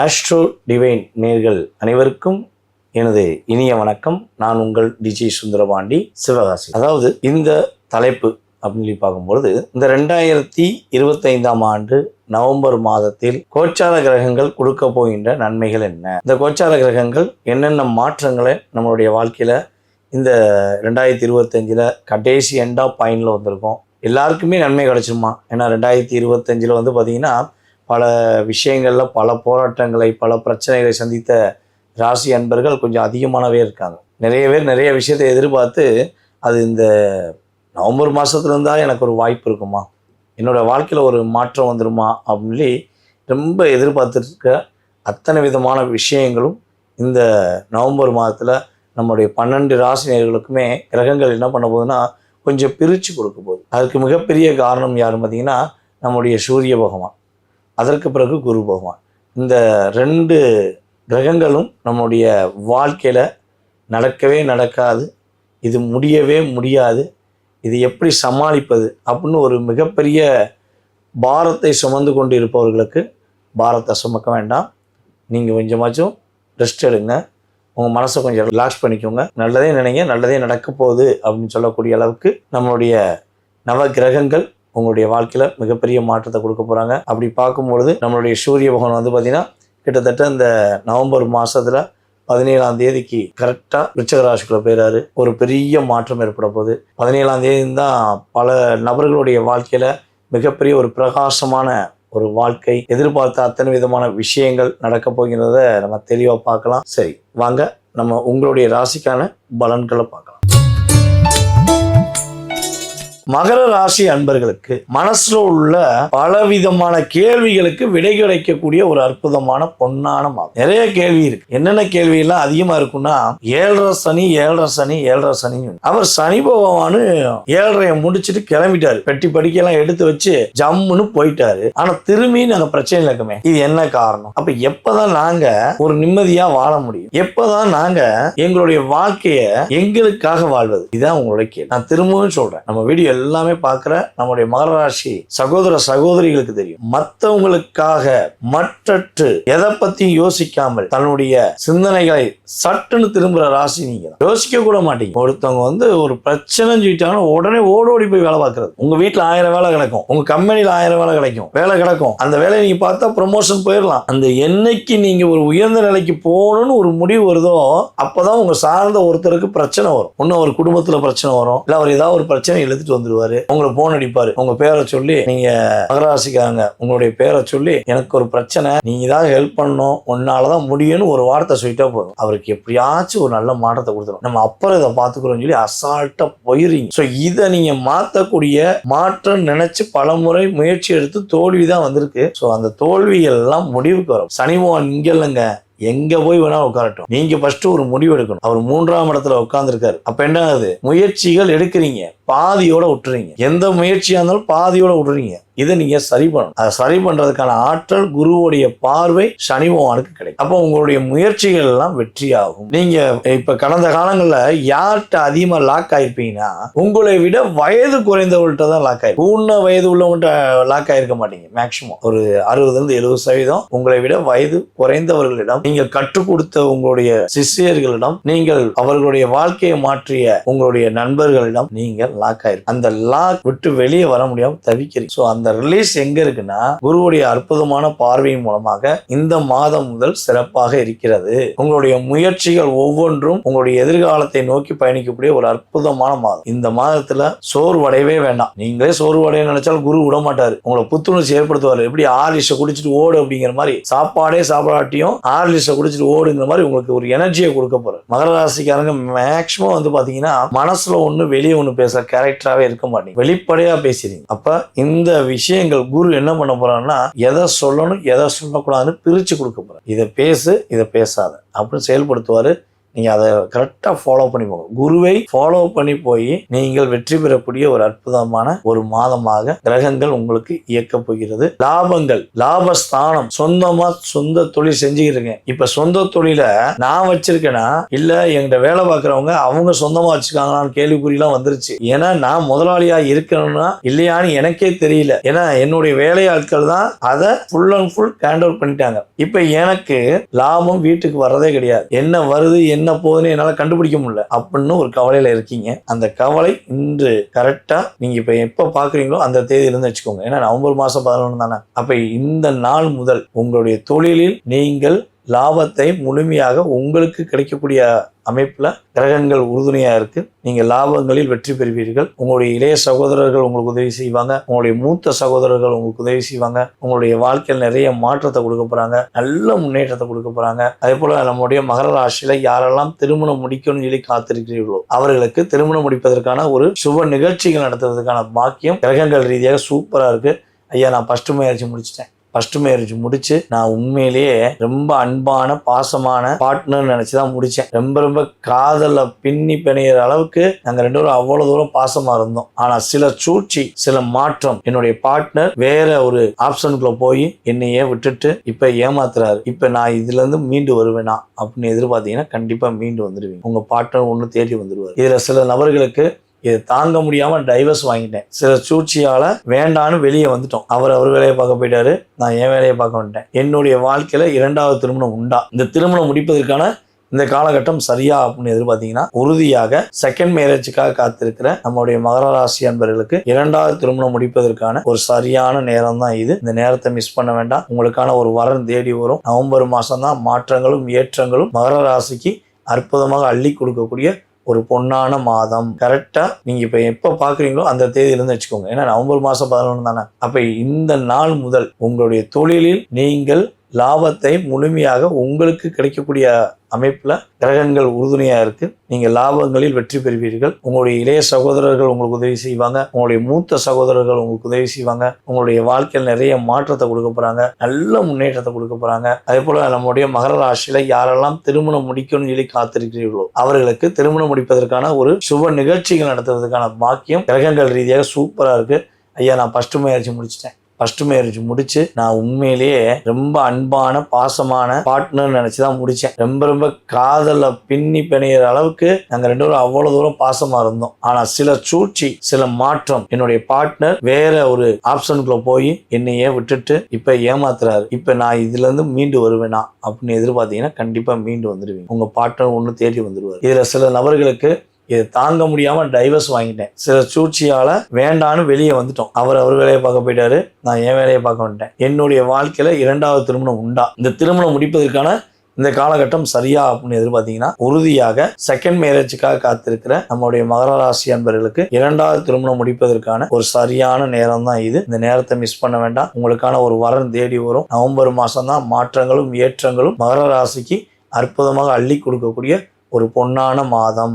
Astro divine நேர்கள் அனைவருக்கும் எனது இனிய வணக்கம். நான் உங்கள் டிஜி சுந்தரபாண்டி சிவகாசி. அதாவது இந்த தலைப்பு அப்படின்னு சொல்லி பார்க்கும்பொழுது இந்த ரெண்டாயிரத்தி இருபத்தைந்தாம் ஆண்டு நவம்பர் மாதத்தில் கோச்சார கிரகங்கள் கொடுக்க போகின்ற நன்மைகள் என்ன? இந்த கோச்சார கிரகங்கள் என்னென்ன மாற்றங்களை நம்மளுடைய வாழ்க்கையில் இந்த ரெண்டாயிரத்தி இருபத்தஞ்சில் கடைசி எண்ட் ஆஃப் பாயிண்டில் வந்திருக்கோம். எல்லாருக்குமே நன்மை கிடச்சிருமா? ஏன்னா ரெண்டாயிரத்தி இருபத்தஞ்சில் வந்து பார்த்திங்கன்னா பல விஷயங்களில் பல போராட்டங்களை பல பிரச்சனைகளை சந்தித்த ராசி அன்பர்கள் கொஞ்சம் அதிகமானவே இருக்காங்க. நிறைய பேர் நிறைய விஷயத்தை எதிர்பார்த்து அது இந்த நவம்பர் மாதத்துல இருந்தால் எனக்கு ஒரு வாய்ப்பு இருக்குமா? என்னோடய வாழ்க்கையில் ஒரு மாற்றம் வந்துருமா? அப்படின்னு சொல்லி ரொம்ப எதிர்பார்த்துருக்க அத்தனை விதமான விஷயங்களும் இந்த நவம்பர் மாதத்தில் நம்முடைய பன்னெண்டு ராசினியர்களுக்குமே கிரகங்கள் என்ன பண்ண போகுதுன்னா கொஞ்சம் பிரித்து கொடுக்க போகுது. அதுக்கு மிகப்பெரிய காரணம் யாருன்னு பார்த்திங்கன்னா நம்முடைய சூரிய பகவான். அதற்கு பிறகு குரு பகவான். இந்த ரெண்டு கிரகங்களும் நம்முடைய வாழ்க்கையில் நடக்கவே நடக்காது. இது முடியவே முடியாது. இது எப்படி சமாளிப்பது அப்படின்னு ஒரு மிகப்பெரிய பாரத்தை சுமந்து கொண்டு இருப்பவர்களுக்கு பாரத்தை சுமக்க வேண்டாம். நீங்கள் கொஞ்சமாச்சும் ரெஸ்ட் எடுங்க. உங்கள் மனசை கொஞ்சம் ரிலாக்ஸ் பண்ணிக்கோங்க. நல்லதே நினைங்க நல்லதே நடக்க போகுது அப்படின்னு சொல்லக்கூடிய அளவுக்கு நம்மளுடைய நவ கிரகங்கள் உங்களுடைய வாழ்க்கையில் மிகப்பெரிய மாற்றத்தை கொடுக்க போகிறாங்க அப்படி பார்க்கும்பொழுது நம்மளுடைய சூரிய பகவான் வந்து பார்த்திங்கன்னா கிட்டத்தட்ட இந்த நவம்பர் மாதத்தில் பதினேழாம் தேதிக்கு கரெக்டாக விருச்சகராசிக்குள்ள போயிறாரு. ஒரு பெரிய மாற்றம் ஏற்பட போகுது. பதினேழாம் தேதி தான் பல நபர்களுடைய வாழ்க்கையில் மிகப்பெரிய ஒரு பிரகாசமான ஒரு வாழ்க்கை எதிர்பார்த்த அத்தனை விதமான விஷயங்கள் நடக்க போகிறத நம்ம தெளிவாக பார்க்கலாம். சரி வாங்க நம்ம உங்களுடைய ராசிக்கான பலன்களை பார்க்கலாம். மகர ராசி அன்பர்களுக்கு மனசுல உள்ள பலவிதமான கேள்விகளுக்கு விடை கிடைக்கக்கூடிய ஒரு அற்புதமான பொன்னான மாதம். நிறைய கேள்வி இருக்கு. என்னென்ன கேள்வி எல்லாம் அதிகமா இருக்கும்னா ஏழரை சனி ஏழரை சனி ஏழரை சனி அவர் சனி பகவானு ஏழரைய முடிச்சிட்டு கிளம்பிட்டாரு. பெட்டி படிக்கையெல்லாம் எடுத்து வச்சு ஜம்முன்னு போயிட்டாரு. ஆனா திரும்பி நாங்க பிரச்சனை இருக்குமே. இது என்ன காரணம்? அப்ப எப்பதான் நாங்க ஒரு நிம்மதியா வாழ முடியும்? எப்பதான் நாங்க எங்களுடைய வாழ்க்கைய எங்களுக்காக வாழ்வது? இதுதான் உங்களுடைய கேள்வி. நான் திரும்பவும் சொல்றேன். நம்ம வீடியோ எல்லாமே பார்க்குற நம்முடைய மகராசி சகோதர சகோதரிகளுக்கு தெரியும். மற்றவங்களுக்காக மற்றற்று எதை பத்தியும் யோசிக்காமல் தன்னுடைய சிந்தனைகளை சட்டுன்னு திரும்புகிற ராசி நீங்க யோசிக்க கூட மாட்டீங்க. ஒருத்தவங்க வந்து ஒரு பிரச்சனைன்னு சொல்லிட்டாங்கன்னா உடனே ஓடோடி போய் வேலை பார்க்கறது. உங்க வீட்டில் ஆயிரம் வேலை கிடைக்கும். உங்க கம்பெனியில் ஆயிரம் வேலை கிடைக்கும். வேலை கிடைக்கும். அந்த வேலையை நீங்க பார்த்தா ப்ரொமோஷன் போயிடலாம் அந்த என்னைக்கு நீங்க ஒரு உயர்ந்த நிலைக்கு போகணும்னு ஒரு முடிவு வருதோ அப்பதான் உங்க சார்ந்த ஒருத்தருக்கு பிரச்சனை வரும். இன்னும் ஒரு குடும்பத்தில் பிரச்சனை வரும். இல்லை அவர் ஏதாவது ஒரு பிரச்சனை இழுத்துட்டு வந்துருவாரு. உங்களை போன் அடிப்பாரு. உங்க பேரை சொல்லி நீங்க மகராசிக்காரங்க உங்களுடைய பேரை சொல்லி எனக்கு ஒரு பிரச்சனை. நீங்க தான் ஹெல்ப் பண்ணணும். உன்னாலதான் முடியும்னு ஒரு வார்த்தை சொல்லிட்டா போதும். அவருக்கு எப்படியாச்சும் ஒரு நல்ல மாற்றத்தை கொடுத்துரும். நம்ம அப்புறம் இதை பார்த்துக்கிறோம்னு சொல்லி அசால்ட்டா போயிருங்க. ஸோ இதை நீங்க மாற்றக்கூடிய மாற்றம் நினைச்சு பலமுறை முயற்சி எடுத்து தோல்வி தான் வந்திருக்கு. ஸோ அந்த தோல்விகள் எல்லாம் முடிவுக்கு வரும். சனி பகவான் இங்க இல்லைங்க. எங்கே போய் வேணால் உட்காரட்டும். நீங்கள் ஃபஸ்ட்டு ஒரு முடிவு எடுக்கணும். அவர் மூன்றாம் இடத்துல உட்காந்துருக்காரு அப்போ என்ன ஆகுது? முயற்சிகள் எடுக்கிறீங்க. பாதியோட விட்டுறீங்க. எந்த முயற்சியாக இருந்தாலும் பாதியோட விட்டுறீங்க. இதை நீங்க சரி பண்ணணும். அதை சரி பண்றதுக்கான ஆற்றல் குருவுடைய பார்வை சனி பகவானுக்கு கிடைக்கும். அப்போ உங்களுடைய முயற்சிகள் எல்லாம் வெற்றியாகும். நீங்க இப்ப கடந்த காலங்களில் யார்கிட்ட அதிகமா லாக் ஆயிருப்பீங்கன்னா உங்களை விட வயது குறைந்தவர்கள்ட்ட தான் லாக் ஆயிருக்கும் பூர்ண வயது உள்ளவங்கள்ட்ட லாக் ஆயிருக்க மாட்டீங்க. மேக்சிமம் ஒரு அறுபதுல இருந்து எழுபது சதவீதம் உங்களை விட வயது குறைந்தவர்களிடம் நீங்கள் கற்றுக் கொடுத்த உங்களுடைய சிஷ்யர்களிடம் நீங்கள் அவர்களுடைய வாழ்க்கையை மாற்றிய உங்களுடைய நண்பர்களிடம் நீங்கள் லாக் ஆயிருக்கு அந்த லாக் விட்டு வெளியே வர முடியாமல் தவிக்கிறீங்க. ஸோ அந்த ரிலீஸ் எங்க இருக்குன்னா குருவுடைய அற்புதமான பார்வையின் மூலமாக இந்த மாதம் முதல் சிறப்பாக இருக்கிறது. உங்களுடைய முயற்சிகள் ஒவ்வொன்றும் உங்களுடைய எதிர்காலத்தை நோக்கி பயணிக்கக்கூடிய ஒரு அற்புதமான மாதம். இந்த மாதத்துல சோர்வடையவே வேண்டாம். நீங்களே சோர்வடைய நினைச்சாலும் குரு விட மாட்டாரு உங்களை புத்துணர்ச்சி ஏற்படுத்துவார். எப்படி ஆர்லிஷ குடிச்சிட்டு ஓடு அப்படிங்கிற மாதிரி சாப்பாடே சாப்பிடாட்டியும் ஆர்லிஷ குடிச்சிட்டு ஓடுங்கிற மாதிரி உங்களுக்கு ஒரு எனர்ஜியை கொடுக்க போறாரு. மகர ராசிக்காரங்க மேக்சிமம் வந்து பாத்தீங்கன்னா மனசுல ஒண்ணு வெளியே ஒண்ணு பேசுற கேரக்டராகவே இருக்க மாட்டீங்க. வெளிப்படையா பேசுறீங்க அப்ப இந்த விஷயங்கள் குரு என்ன பண்ண போறான்னா எதை சொல்லணும் எதை சொல்லக்கூடாதுன்னு பிரிச்சு கொடுக்க போறாரு. இதை பேசு இதை பேசாத. அப்படின்னு செயல்படுத்துவாரு. நீங்கள் அதை கரெக்டாக ஃபாலோ பண்ணி போங்க. குருவை ஃபாலோ பண்ணி போய் நீங்கள் வெற்றி பெறக்கூடிய ஒரு அற்புதமான ஒரு மாதமாக கிரகங்கள் உங்களுக்கு இயக்க போகிறது. லாபங்கள் லாபஸ்தானம் சொந்தமா சொந்த தொழில் செஞ்சுக்கிட்டு இருக்கேன். இப்ப சொந்த தொழில நான் வச்சிருக்கேன்னா இல்ல எங்கிட்ட வேலை பார்க்குறவங்க அவங்க சொந்தமா வச்சுக்காங்களான்னு கேள்விக்குறிலாம் வந்துருச்சு. ஏன்னா நான் முதலாளியா இருக்கணும்னா இல்லையான்னு எனக்கே தெரியல. ஏன்னா என்னுடைய வேலையாட்கள் தான் அதை full and full hand out பண்ணிட்டாங்க. இப்ப எனக்கு லாபம் வீட்டுக்கு வர்றதே கிடையாது. என்ன வருது என்ன என்ன போகுதுன்னு என்னால கண்டுபிடிக்க முடியல. அப்படின்னு ஒரு கவலையில இருக்கீங்க. அந்த கவலை இன்று கரெக்டா நீங்க இப்ப எப்ப பாக்குறீங்களோ அந்த தேதியிலிருந்து வச்சுக்கோங்க. ஏன்னா நவம்பர் மாசம் பதினொன்று தானே. அப்ப இந்த நாள் முதல் உங்களுடைய தொழிலில் நீங்கள் லாபத்தை முழுமையாக உங்களுக்கு கிடைக்கக்கூடிய அமைப்பில் கிரகங்கள் உறுதுணையாக இருக்கு. நீங்கள் லாபங்களில் வெற்றி பெறுவீர்கள். உங்களுடைய இளைய சகோதரர்கள் உங்களுக்கு உதவி செய்வாங்க. உங்களுடைய மூத்த சகோதரர்கள் உங்களுக்கு உதவி செய்வாங்க. உங்களுடைய வாழ்க்கையில் நிறைய மாற்றத்தை கொடுக்க போகிறாங்க நல்ல முன்னேற்றத்தை கொடுக்க போகிறாங்க அதே போல் நம்முடைய மகர ராசியில் யாரெல்லாம் திருமணம் முடிக்கணும்னு சொல்லி காத்திருக்கிறீர்களோ அவர்களுக்கு திருமணம் முடிப்பதற்கான ஒரு சுப நிகழ்ச்சிகள் நடத்துறதுக்கான பாக்கியம் கிரகங்கள் ரீதியாக சூப்பராக இருக்குது ஐயா நான் ஃபஸ்ட்டு முயற்சி முடிச்சிட்டேன். ஃபர்ஸ்ட் மேரேஜ் முடிச்சு நான் உண்மையிலேயே ரொம்ப அன்பான பாசமான பார்ட்னர் நினைச்சு தான் முடிச்சேன். ரொம்ப ரொம்ப காதல பின்னி பிணையிற அளவுக்கு நாங்க ரெண்டு பேரும் அவ்வளவு தூரம் பாசமா இருந்தோம். ஆனா சில சூழ்ச்சி சில மாற்றம் என்னுடைய பார்ட்னர் வேற ஒரு ஆப்ஷனுக்குள்ள போய் என்னையே விட்டுட்டு இப்ப ஏமாத்துறாரு. இப்ப நான் இதுல இருந்து மீண்டு வருவேனா? அப்படின்னு எதிர்பார்த்தீங்கன்னா கண்டிப்பா மீண்டு வந்துடுவீங்க. உங்க பார்ட்னர் ஒண்ணு தேடி வந்துருவாரு. இதுல சில நபர்களுக்கு இது தாங்க முடியாம டைவர்ஸ் வாங்கிட்டேன். சில சூழ்ச்சியால வேண்டான்னு வெளியே வந்துட்டோம். அவர் அவர் வேலையை பார்க்க போயிட்டாரு. நான் என் வேலையை பார்க்க வந்துட்டேன். என்னுடைய வாழ்க்கையில இரண்டாவது திருமணம் உண்டா? இந்த திருமணம் முடிப்பதற்கான இந்த காலகட்டம் சரியா அப்படின்னு எதிர்பார்த்தீங்கன்னா உறுதியாக செகண்ட் மேரேஜுக்காக காத்திருக்கிற நம்முடைய மகர ராசி அன்பர்களுக்கு இரண்டாவது திருமணம் முடிப்பதற்கான ஒரு சரியான நேரம் தான் இது. இந்த நேரத்தை மிஸ் பண்ண வேண்டாம். உங்களுக்கான ஒரு வரன் தேடி வரும். நவம்பர் மாதம் தான் மாற்றங்களும் ஏற்றங்களும் மகர ராசிக்கு அற்புதமாக அள்ளி கொடுக்கக்கூடிய ஒரு பொன்னான மாதம். கரெக்டா நீங்க இப்ப எப்ப பாக்குறீங்களோ அந்த தேதியிலிருந்து வச்சுக்கோங்க. ஏன்னா நவம்பர் மாசம் பதினொன்று தானே. அப்ப இந்த நாள் முதல் உங்களுடைய தொழிலில் நீங்கள் லாபத்தை முழுமையாக உங்களுக்கு கிடைக்கக்கூடிய அமைப்பில் கிரகங்கள் உறுதுணையாக இருக்கு. நீங்கள் லாபங்களில் வெற்றி பெறுவீர்கள். உங்களுடைய இளைய சகோதரர்கள் உங்களுக்கு உதவி செய்வாங்க. உங்களுடைய மூத்த சகோதரர்கள் உங்களுக்கு உதவி செய்வாங்க. உங்களுடைய வாழ்க்கையில் நிறைய மாற்றத்தை கொடுக்க போகிறாங்க நல்ல முன்னேற்றத்தை கொடுக்க போகிறாங்க அதே போல் நம்முடைய மகர ராசியில் யாரெல்லாம் திருமணம் முடிக்கணும்னு சொல்லி காத்திருக்கிறீர்களோ அவர்களுக்கு திருமணம் முடிப்பதற்கான ஒரு சுப நிகழ்ச்சிகள் நடத்துவதற்கான பாக்கியம் கிரகங்கள் ரீதியாக சூப்பராக இருக்குது ஐயா நான் ஃபஸ்ட்டு முயற்சி முடிச்சிட்டேன். ஃபர்ஸ்ட் மேரேஜ் முடிச்சு நான் உண்மையிலேயே ரொம்ப அன்பான பாசமான பார்ட்னர் நினைச்சு தான் முடிச்சேன். ரொம்ப ரொம்ப காதல பின்னி பிணையிற அளவுக்கு நாங்க ரெண்டு பேரும் அவ்வளவு தூரம் பாசமா இருந்தோம். ஆனா சில சூழ்ச்சி சில மாற்றம் என்னுடைய பார்ட்னர் வேற ஒரு ஆப்ஷனுக்குள்ள போய் என்னையே விட்டுட்டு இப்ப ஏமாத்துறாரு. இப்ப நான் இதுல இருந்து மீண்டு வருவேனா? அப்படின்னு எதிர்பார்த்தீங்கன்னா கண்டிப்பா மீண்டு வந்துடுவீங்க உங்க பார்ட்னர் ஒண்ணு தேடி வந்துடுவார் இதுல சில நபர்களுக்கு இதை தாங்க முடியாம டைவர்ஸ் வாங்கிட்டேன். சில சூழ்ச்சியால வேண்டான்னு வெளியே வந்துட்டோம். அவர் அவர் வேலையை பார்க்க போயிட்டாரு. நான் என் வேலையை பார்க்க வந்துட்டேன். என்னுடைய வாழ்க்கையில இரண்டாவது திருமணம் உண்டா? இந்த திருமணம் முடிப்பதற்கான இந்த காலகட்டம் சரியா அப்படின்னு எதிர்பார்த்தீங்கன்னா உறுதியாக செகண்ட் மேரேஜுக்காக காத்திருக்கிற நம்முடைய மகர ராசி அன்பர்களுக்கு இரண்டாவது திருமணம் முடிப்பதற்கான ஒரு சரியான நேரம் தான் இது. இந்த நேரத்தை மிஸ் பண்ண வேண்டாம். உங்களுக்கான ஒரு வரன் தேடி வரும். நவம்பர் மாதம் தான் மாற்றங்களும் ஏற்றங்களும் மகர ராசிக்கு அற்புதமாக அள்ளி கொடுக்கக்கூடிய ஒரு பொன்னான மாதம்.